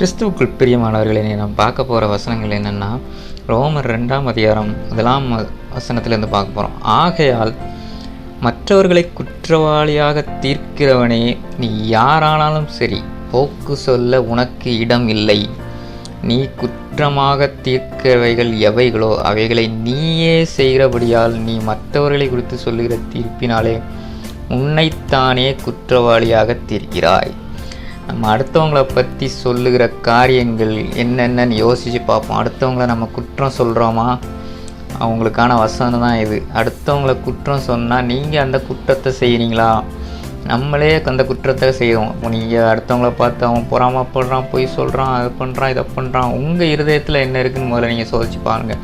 கிறிஸ்துவுக்குள் பிரியமானவர்களை நாம் பார்க்க போகிற வசனங்கள் என்னென்னா ரோமர் ரெண்டாம் அதிகாரம் முதலாம் வ- வசனத்திலேருந்து பார்க்க போகிறோம் ஆகையால் மற்றவர்களை குற்றவாளியாக தீர்க்கிறவனே நீ யாரானாலும் சரி போக்கு சொல்ல உனக்கு இடம் இல்லை. நீ குற்றமாக தீர்க்கிறவைகள் எவைகளோ அவைகளை நீயே செய்கிறபடியால் நீ மற்றவர்களை குறித்து சொல்லுகிற தீர்ப்பினாலே உன்னைத்தானே குற்றவாளியாக தீர்க்கிறாய். நம்ம அடுத்தவங்கள பற்றி சொல்லுகிற காரியங்கள் என்னென்னன்னு யோசித்து பார்ப்போம். அடுத்தவங்கள நம்ம குற்றம் சொல்கிறோமா அவங்களுக்கான வசனம் தான் இது. அடுத்தவங்கள குற்றம் சொன்னால் நீங்கள் அந்த குற்றத்தை செய்கிறீங்களா நம்மளே அந்த குற்றத்தை செய்வோம் இப்போ நீங்கள் அடுத்தவங்கள பார்த்து அவன் பொறாமப்படுறான் பொய் சொல்கிறான் அதை பண்ணுறான் இதை பண்ணுறான் உங்கள் இருதயத்தில் என்ன இருக்குன்னு முதல்ல நீங்கள் சோதிச்சு பாருங்கள்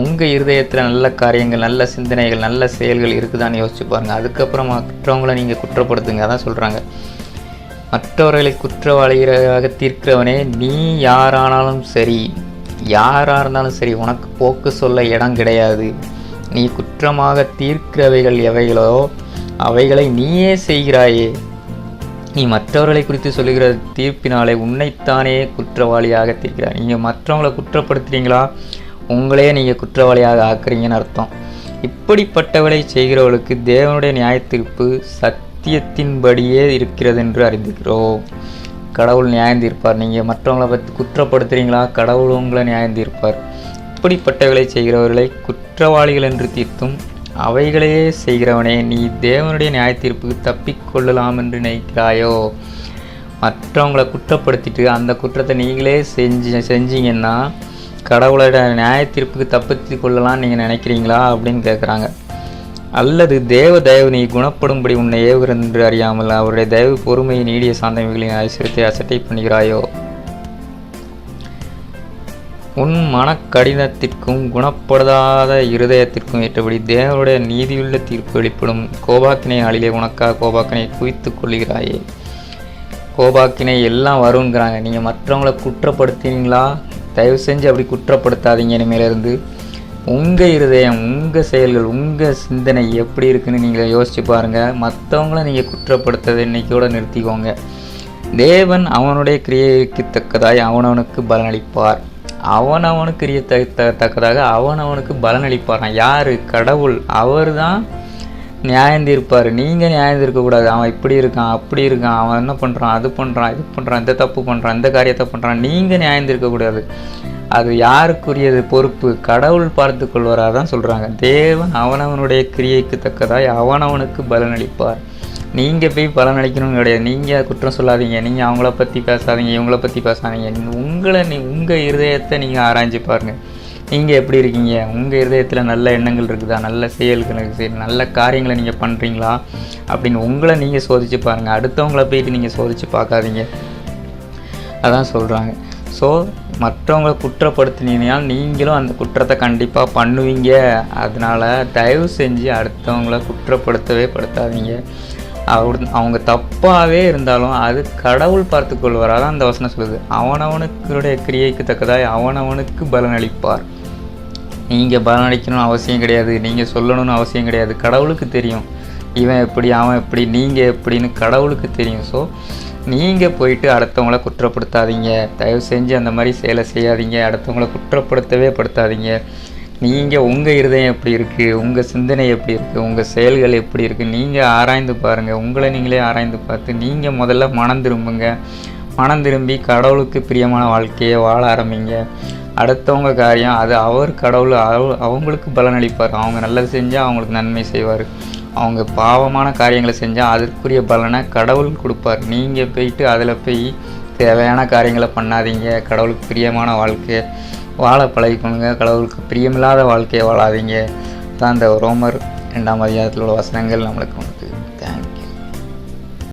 உங்கள் இருதயத்தில் நல்ல காரியங்கள் நல்ல சிந்தனைகள் நல்ல செயல்கள் இருக்குதான்னு யோசிச்சு பாருங்கள் அதுக்கப்புறம் மற்றவங்கள நீங்கள் குற்றப்படுத்துங்க. அதான் சொல்கிறாங்க மற்றவர்களை குற்றவாளிகளாக தீர்க்கிறவனே நீ யாரானாலும் சரி யாராக இருந்தாலும் சரி உனக்கு போக்கு சொல்ல இடம் கிடையாது. நீ குற்றமாக தீர்க்கிறவைகள் எவைகளோ அவைகளை நீயே செய்கிறாயே. நீ மற்றவர்களை குறித்து சொல்லுகிற தீர்ப்பினாலே உன்னைத்தானே குற்றவாளியாக தீர்க்கிறாய். நீங்கள் மற்றவங்களை குற்றப்படுத்துறீங்களா? உங்களே நீங்கள் குற்றவாளியாக ஆக்குறீங்கன்னு அர்த்தம். இப்படிப்பட்டவளை செய்கிறவளுக்கு தேவனுடைய நியாயத்தீர்ப்பு சத்தியத்தின்படியே இருக்கிறது என்று அறிந்திருக்கிறோம். கடவுள் நியாயம் தீர்ப்பார் நீங்கள் மற்றவங்களை பற்றி குற்றப்படுத்துறீங்களா? கடவுள் உங்களை நியாயம் தீர்ப்பார் இப்படிப்பட்டவர்களை செய்கிறவர்களை குற்றவாளிகள் என்று தீர்த்தும் அவைகளையே செய்கிறவனே நீ தேவனுடைய நியாய தீர்ப்புக்கு தப்பிக்கொள்ளலாம் என்று நினைக்கிறாயோ? மற்றவங்களை குற்றப்படுத்திட்டு அந்த குற்றத்தை நீங்களே செஞ்சு செஞ்சீங்கன்னா கடவுளோட நியாய தீர்ப்புக்கு தப்பித்து கொள்ளலாம் நீங்கள் நினைக்கிறீங்களா அப்படின்னு கேட்குறாங்க அல்லது தேவ தயவு நீ குணப்படும்படி உன்னை ஏவுகிறது என்று அறியாமல் அவருடைய தயவு பொறுமையை நீடிய சாந்தமிகளின் ஐஸ்வரத்தை அசட்டை பண்ணுகிறாயோ? உன் மனக்கடினத்திற்கும் குணப்படாத இருதயத்திற்கும் ஏற்றபடி தேவனுடைய நீதியுள்ள தீர்ப்பு வெளிப்படும். கோபாக்கினை அழிலே உனக்காக கோபாக்கினை குவித்துக் கொள்கிறாயே கோபாக்கினை எல்லாம் வருங்கிறாங்க. நீங்கள் மற்றவங்கள குற்றப்படுத்தினீங்களா? தயவு செஞ்சு அப்படி குற்றப்படுத்தாதீங்க இனிமேலிருந்து. உங்கள் இருதயம் உங்கள் செயல்கள் உங்கள் சிந்தனை எப்படி இருக்குன்னு நீங்கள் யோசித்து பாருங்கள் மற்றவங்கள நீங்கள் குற்றப்படுத்ததை இன்னைக்கோட நிறுத்திக்கோங்க. தேவன் அவனுடைய கிரியைக்கு தக்கதாய் அவனவனுக்கு பலனளிப்பார். அவனவனுக்கு கிரிய தக்கதாக அவனவனுக்கு பலனளிப்பாராம் யார்? கடவுள். அவர் தான் நியாயம் தீர்ப்பார் நீங்கள் நியாயம் தீர்க்கக்கூடாது அவன் இப்படி இருக்கான் அப்படி இருக்கான் அவன் என்ன பண்ணுறான் அது பண்ணுறான் இது பண்ணுறான் இந்த தப்பு பண்ணுறான் இந்த காரியத்தை பண்ணுறான் நீங்கள் நியாயம் தீர்க்கக்கூடாது அது யாருக்குரியது பொறுப்பு? கடவுள் பார்த்து கொள்வராக தான் சொல்கிறாங்க தேவன் அவனவனுடைய கிரியைக்கு தக்கதாய் அவனவனுக்கு பலனளிப்பார். நீங்கள் போய் பலனளிக்கணும்னு கிடையாது. நீங்கள் குற்றம் சொல்லாதீங்க. நீங்கள் அவங்கள பற்றி பேசாதீங்க இவங்கள பற்றி பேசாதீங்க. உங்களை நீ உங்கள் இருதயத்தை நீங்கள் ஆராய்ஞ்சு பாருங்கள் நீங்கள் எப்படி இருக்கீங்க? உங்கள் இதயத்தில் நல்ல எண்ணங்கள் இருக்குதா? நல்ல செயல்கள் இருக்குது நல்ல காரியங்களை நீங்கள் பண்ணுறீங்களா அப்படின்னு உங்களை நீங்கள் சோதிச்சு பாருங்கள் அடுத்தவங்கள போயிட்டு நீங்கள் சோதிச்சு பார்க்காதீங்க. அதான் சொல்கிறாங்க ஸோ மற்றவங்களை குற்றப்படுத்தினீங்கனால் நீங்களும் அந்த குற்றத்தை கண்டிப்பாக பண்ணுவீங்க. அதனால் தயவு செஞ்சு அடுத்தவங்கள குற்றப்படுத்தவே படுத்தாதீங்க. அவர் அவங்க தப்பாகவே இருந்தாலும் அது கடவுள் பார்த்து தான் அந்த வசனம் சொல்லுது. அவனவனுக்குடைய கிரியைக்கு தக்கதாய் அவனவனுக்கு பலனளிப்பார். நீங்கள் பலனடிக்கணும்னு அவசியம் கிடையாது. நீங்கள் சொல்லணும்னு அவசியம் கிடையாது. கடவுளுக்கு தெரியும். இவன் எப்படி அவன் எப்படி நீங்கள் எப்படின்னு கடவுளுக்கு தெரியும். ஸோ நீங்கள் போயிட்டு அடுத்தவங்கள குற்றப்படுத்தாதீங்க. தயவு செஞ்சு அந்த மாதிரி செயலை செய்யாதீங்க. அடுத்தவங்கள குற்றப்படுத்தவே படுத்தாதீங்க. நீங்கள் உங்கள் இருதயம் எப்படி இருக்குது உங்கள் சிந்தனை எப்படி இருக்குது உங்கள் செயல்கள் எப்படி இருக்குது நீங்கள் ஆராய்ந்து பாருங்கள் உங்களை நீங்களே ஆராய்ந்து பார்த்து நீங்கள் முதல்ல மனம் திரும்புங்க. மனம் திரும்பி கடவுளுக்கு பிரியமான வாழ்க்கையை வாழ ஆரம்பிங்க. அடுத்தவங்க காரியம் அது அவர் கடவுள் அவ- அவங்களுக்கு பலனளிப்பார் அவங்க நல்லது செஞ்சால் அவங்களுக்கு நன்மை செய்வார். அவங்க பாவமான காரியங்களை செஞ்சால் அதற்குரிய பலனை கடவுள் கொடுப்பார். நீங்கள் போயிட்டு அதில் போய் தேவையான காரியங்களை பண்ணாதீங்க. கடவுளுக்கு பிரியமான வாழ்க்கையை வாழ பழகிக்கணுங்க கடவுளுக்கு பிரியமில்லாத வாழ்க்கையை வாழாதீங்க. தான் இந்த ரோமர் ரெண்டாம் அதிகாரத்தில் உள்ள வசனங்கள். நம்மளுக்கு